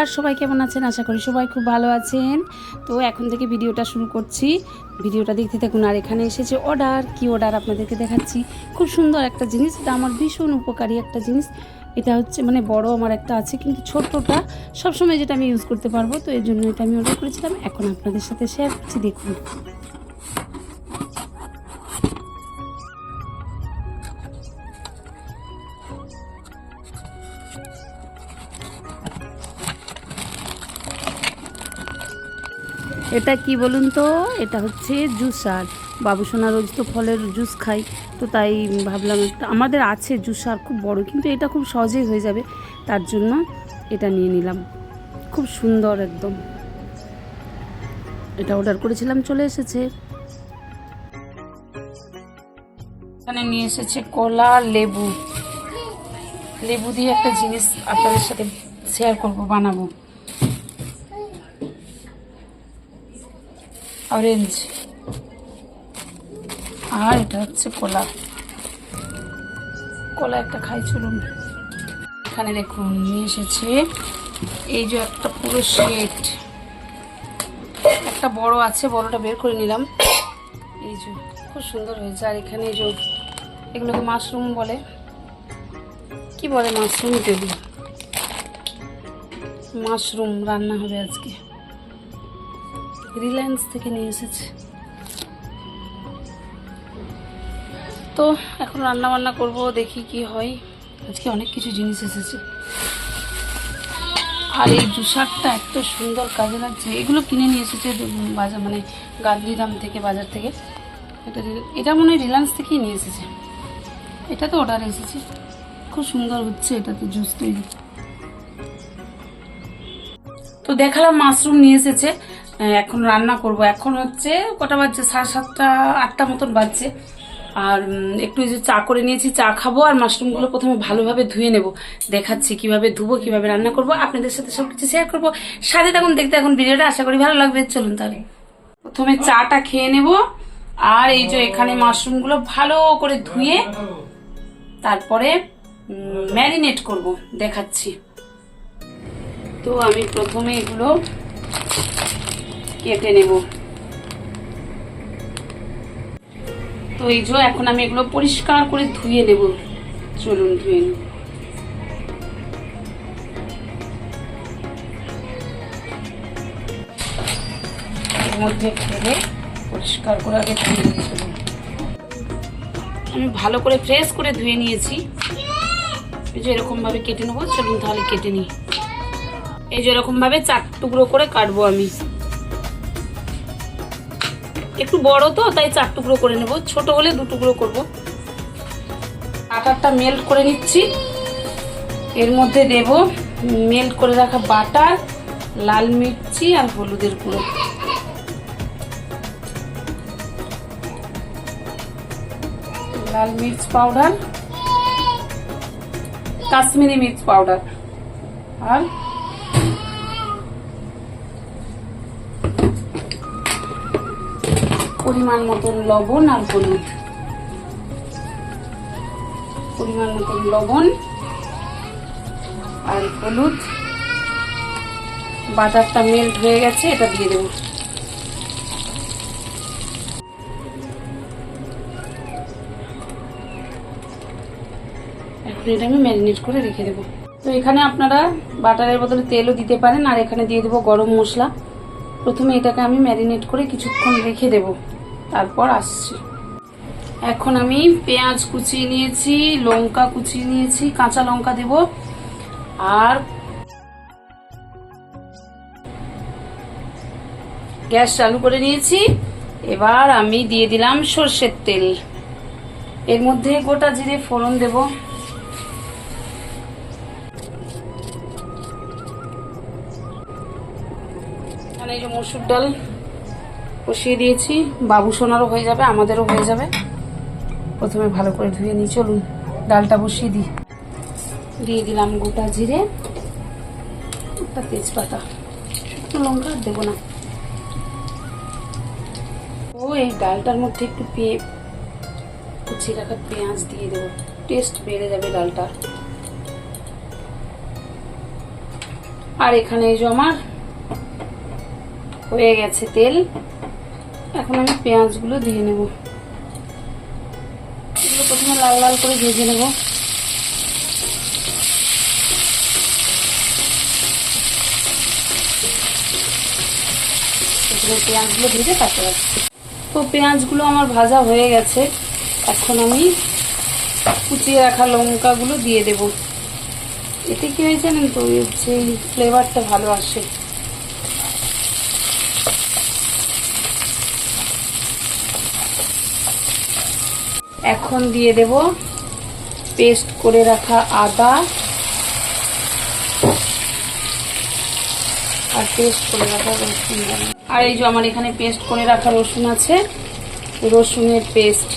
নমস্কার, সবাই কেমন আছেন? আশা করি সবাই খুব ভালো আছেন। তো এখন থেকে ভিডিওটা শুরু করছি। ভিডিওটা দেখতে দেখুন আর এখানে এসেছে অর্ডার কি অর্ডার আপনাদেরকে দেখাচ্ছি? খুব সুন্দর একটা জিনিস। এটা আমার ভীষণ উপকারী একটা জিনিস। এটা হচ্ছে মানে বড় আমার একটা আছে, কিন্তু ছোট্টটা সবসময় যেটা আমি ইউজ করতে পারব, তো এর জন্য এটা আমি অর্ডার করেছিলাম। এখন আপনাদের সাথে শেয়ার করছি, দেখুন। এটা কি বলুন তো? এটা হচ্ছে জুসার বাবুসোনা রোজ তো ফলের জুস খাই তো তাই ভাবলাম আমাদের আছে জুসার খুব বড়, কিন্তু এটা খুব সহজেই হয়ে যাবে। তার জন্য এটা নিয়ে নিলাম। খুব সুন্দর একদম। এটা অর্ডার করেছিলাম, চলে এসেছে। এখানে নিয়ে এসেছে কলা, লেবু। লেবু দিয়ে একটা জিনিস আপনাদের সাথে শেয়ার করব, বানাবো। অরেঞ্জ। আর এটা হচ্ছে কলা। কলা একটা খাই, চলুন। এখানে দেখুন, নিয়ে এসেছে। এই যে একটা পুরো সেট একটা বড় আছে, বড়টা বের করে নিলাম। এই যে, খুব সুন্দর হয়েছে। আর এখানে এই যে, এগুলোকে মাশরুম বলে। কি বলে মাশরুম টেবিল মাশরুম রান্না হবে আজকে। রিলায়েন্স থেকে নিয়ে এসেছে। তো এখন রান্না বান্না করব, দেখি কি হয়। আজকে অনেক কিছু জিনিস এসেছে। আর এই জুসারটা এত সুন্দর কাজে লাগছে। এগুলো কিনে নিয়ে এসেছে বাজার মানে গান্ধীধাম থেকে, বাজার থেকে। এটা এটা মনে হয় রিলায়েন্স থেকেই নিয়ে এসেছে। এটা তো অর্ডার এসেছে। খুব সুন্দর হচ্ছে এটাতে জুস তৈরি। তো দেখালাম মাশরুম নিয়ে এসেছে। এখন রান্না করব। এখন হচ্ছে কটা বাজছে? সাড়ে সাতটা, আটটা মতন বাজছে। আর একটু যে চা করে নিয়েছি, চা খাব আর মাশরুমগুলো প্রথমে ভালোভাবে ধুয়ে নেব। দেখাচ্ছি কীভাবে ধুবো, কীভাবে রান্না করব। আপনাদের সাথে সব কিছু শেয়ার করব। সাথে তখন দেখতে এখন ভিডিওটা আশা করি ভালো লাগবে। চলুন তাহলে। প্রথমে চাটা খেয়ে নেব। আর এই যে এখানে মাশরুমগুলো ভালো করে ধুয়ে তারপরে ম্যারিনেট করব। দেখাচ্ছি। তো আমি প্রথমে এগুলো কেটে নেব। তো এই যে এখন আমি এগুলো পরিষ্কার করে ধুয়ে নেব। চলুন ধুয়ে নেব মধ্যে ফেলে পরিষ্কার করে আগে ধুয়ে আমি ভালো করে ফ্রেশ করে ধুয়ে নিয়েছি। এই যে কেটে নেব। চলুন তাহলে কেটে নিই। এই যে এরকম ভাবে চার টুকরো করে কাটবো আমি। একটু বড় তো, তাই চার টুকরো করে নেব। ছোট হলে দু টুকরো করব। আটারটা মেল্ট করে নিচ্ছি। এর মধ্যে দেব মেল্ট করে রাখা বাটার লাল মির্চি আর হলুদের গুঁড়ো। লাল মির্চ পাউডার কাশ্মীরি মির্চ পাউডার আর পরিমাণ মতন লবণ আর হলুদ। পরিমাণ মতন লবণ আর হলুদ। বাটারটা মেল্ট হয়ে গেছে, এটা দিয়ে দেবো। এখন এটা আমি ম্যারিনেট করে রেখে দেবো। তো এখানে আপনারা বাটারের বদলে তেলও দিতে পারেন, আর এখানে দিয়ে দেবো গরম মশলা। প্রথমে এটাকে আমি ম্যারিনেট করে কিছুক্ষণ রেখে দেব। তারপর আসছি। এখন আমি পেঁয়াজ কুচিয়ে নিয়েছি, লঙ্কা কুচিয়ে নিয়েছি, কাঁচা লঙ্কা দেব আর গ্যাস চালু করে নিয়েছি। এবার আমি দিয়ে দিলাম সর্ষের তেল। এর মধ্যে গোটা জিরে ফোড়ন দেব। মসুর ডাল কষিয়ে দিয়েছি। বাবু সোনারও হয়ে যাবে, আমাদেরও হয়ে যাবে। প্রথমে ভালো করে ধুয়ে নিই, চলুন, ডালটা বসিয়ে দিই। দিয়ে দিলাম গোটা জিরে, একটা তেজপাতা। লঙ্কা আর দেবো না। ও, এই ডালটার মধ্যে একটু পেয়ে কুচিয়ে রাখা পেঁয়াজ দিয়ে দেবো। টেস্ট বেড়ে যাবে ডালটা। আর এখানে এই যে আমার হয়ে গেছে তেল। এখন আমি পেঁয়াজগুলো দিয়ে নেব। এগুলো প্রথমে লাল লাল করে ভেজে নেব। পেঁয়াজগুলো ভেজে তারপর। তো পেঁয়াজগুলো আমার ভাজা হয়ে গেছে। এখন আমি কুচিয়ে রাখা লঙ্কাগুলো দিয়ে দেব। এতে কি হয়েছে জানেন তো? যে ফ্লেভারটা ভালো আসে। এখন দিয়ে দেব পেস্ট করে রাখা আদা আর পেস্ট করে রাখা রসুন আর এই যে আমার এখানে পেস্ট করে রাখা রসুন আছে, রসুনের পেস্ট।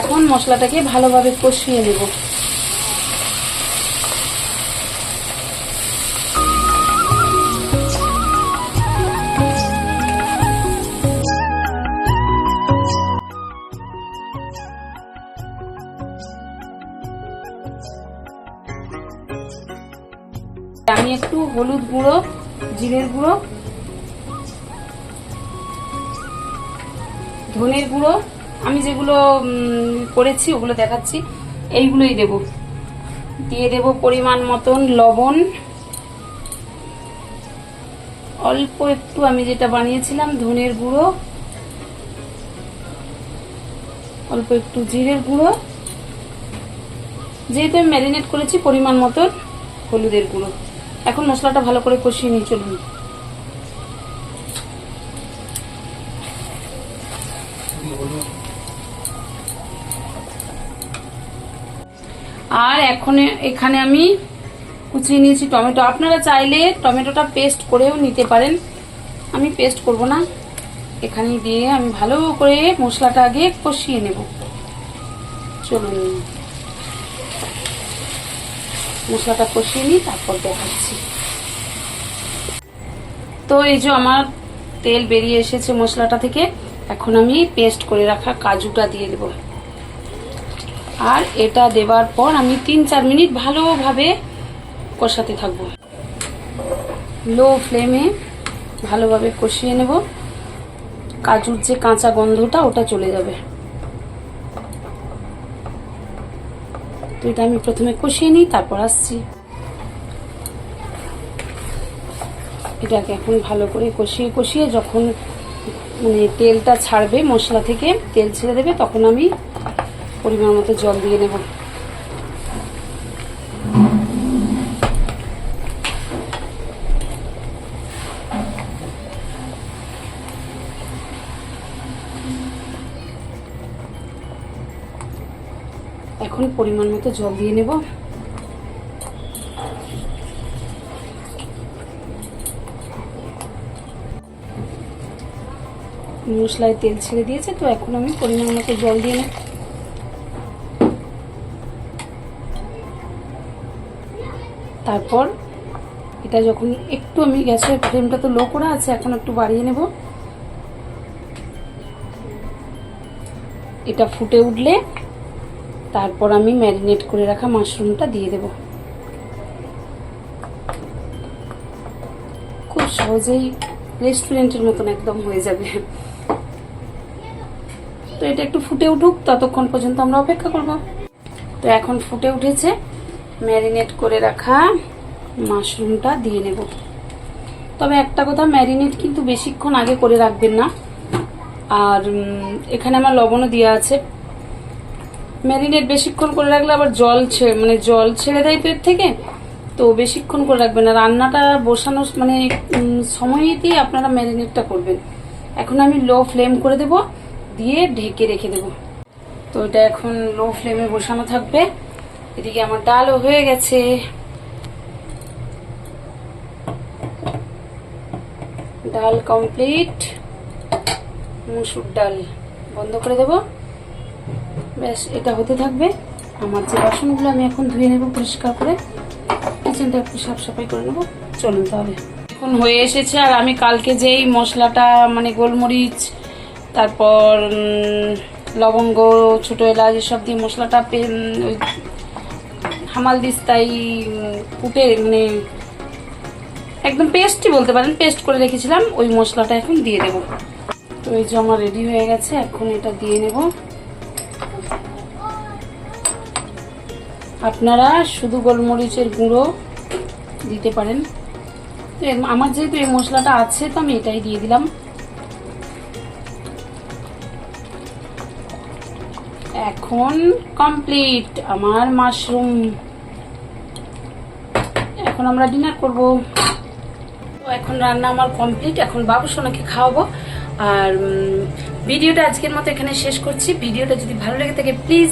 এখন মশলাটাকে ভালোভাবে কষিয়ে নেব। হলুদ গুঁড়ো, জিরের গুঁড়ো, ধনের গুঁড়ো, আমি যেগুলো করেছি, ওগুলো দেখাচ্ছি, এইগুলোই দেব। দিয়ে দেব পরিমাণ মতন লবণ। অল্প একটু আমি যেটা বানিয়েছিলাম, ধনের গুঁড়ো, অল্প একটু জিরের গুঁড়ো। যেহেতু আমি ম্যারিনেট করেছি, পরিমাণ মতন হলুদের গুঁড়ো। এখন মশলাটা ভালো করে কষিয়ে নিয়ে চলুন। আর এখন এখানে আমি কুচিয়ে নিয়েছি টমেটো। আপনারা চাইলে টমেটোটা পেস্ট করেও নিতে পারেন। আমি পেস্ট করব না। এখানে দিয়ে আমি ভালো করে মশলাটা আগে কষিয়ে নেব। চলুন। মশলাটা কষিয়ে নিই তারপর দেখাচ্ছি। তো এই যে আমার তেল বেরিয়ে এসেছে মশলাটা থেকে, এখন আমি পেস্ট করে রাখা কাজুটা দিয়ে দেব। আর এটা দেওয়ার পর আমি তিন চার মিনিট ভালোভাবে কষাতে থাকব। লো ফ্লেমে ভালোভাবে কষিয়ে নেব। কাজুর যে কাঁচা গন্ধটা ওটা চলে যাবে। এটা আমি প্রথমে কষিয়ে নিই, তারপর আসছি। এটাকে এখন ভালো করে কষিয়ে কষিয়ে যখন মানে তেলটা ছাড়বে মশলা থেকে, তেল ছেড়ে দেবে, তখন আমি পরিমাণ মতো জল দিয়ে নেব। এখন পরিমাণ মতো জল দিয়ে নেব। মশলায় তেল ছেড়ে দিয়েছে, তো এখন আমি পরিমাণ মতো জল দিয়ে নেব। তারপর এটা যখন একটু আমি গ্যাসের ফ্লেমটা তো লো করা আছে, এখন একটু বাড়িয়ে নেব। এটা ফুটে উঠলে তারপর আমি ম্যারিনেট করে রাখা মাশরুমটা দিয়ে দেব। খুব সহজেই রেস্টুরেন্টের মতন একদম হয়ে যাবে। তো এটা একটু ফুটে উঠুক, ততক্ষণ পর্যন্ত আমরা অপেক্ষা করব। তো এখন ফুটে উঠেছে, ম্যারিনেট করে রাখা মাশরুমটা দিয়ে নেব। তবে একটা কথা, ম্যারিনেট কিন্তু বেশিক্ষণ আগে করে রাখবেন না। আর এখানে আমার লবণও দেওয়া আছে। ম্যারিনেট বেশিক্ষণ করে রাখলে আবার জল ছেড়ে মানে জল ছেড়ে দেয় তো এর থেকে, তো বেশিক্ষণ করে রাখবেন না। রান্নাটা বসানো মানে সময়েতেই আপনারা ম্যারিনেটটা করবেন। এখন আমি লো ফ্লেম করে দেব, দিয়ে ঢেকে রেখে দেব। তো এটা এখন লো ফ্লেমে বসানো থাকবে। এদিকে আমার ডালও হয়ে গেছে। ডাল কমপ্লিট। মুসুর ডাল বন্ধ করে দেবো। ব্যাস, এটা হতে থাকবে। আমার যে বাসনগুলো আমি এখন ধুয়ে নেব পরিষ্কার করে, কিচেনটা একটু সাফ সাফাই করে নেব। চলুন তাহলে। এখন হয়ে এসেছে, আর আমি কালকে যেই মশলাটা মানে গোলমরিচ, তারপর লবঙ্গ, ছোটো এলাচ, এসব দিয়ে মশলাটা ওই হামাল দিস্তাই কুটে মানে একদম পেস্টই বলতে পারেন, পেস্ট করে রেখেছিলাম, ওই মশলাটা এখন দিয়ে দেবো। তো এই যে আমার রেডি হয়ে গেছে, এখন এটা দিয়ে নেব। আপনারা শুধু গোলমরিচের গুঁড়ো দিতে পারেন। আমার যেহেতু এই মশলাটা আছে, তো আমি এটাই দিয়ে দিলাম। এখন কমপ্লিট আমার মাশরুম এখন আমরা ডিনার করব। এখন রান্না আমার কমপ্লিট এখন বাবু সোনাকে খাওয়াবো। আর ভিডিওটা আজকের মতো এখানে শেষ করছি। ভিডিওটা যদি ভালো লেগে থাকে প্লিজ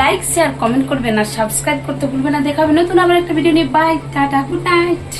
লাইক শেয়ার কমেন্ট করবেন আর সাবস্ক্রাইব করতে ভুলবেন না। দেখাবে নতুন আবার একটা ভিডিও নিয়ে। By tata good night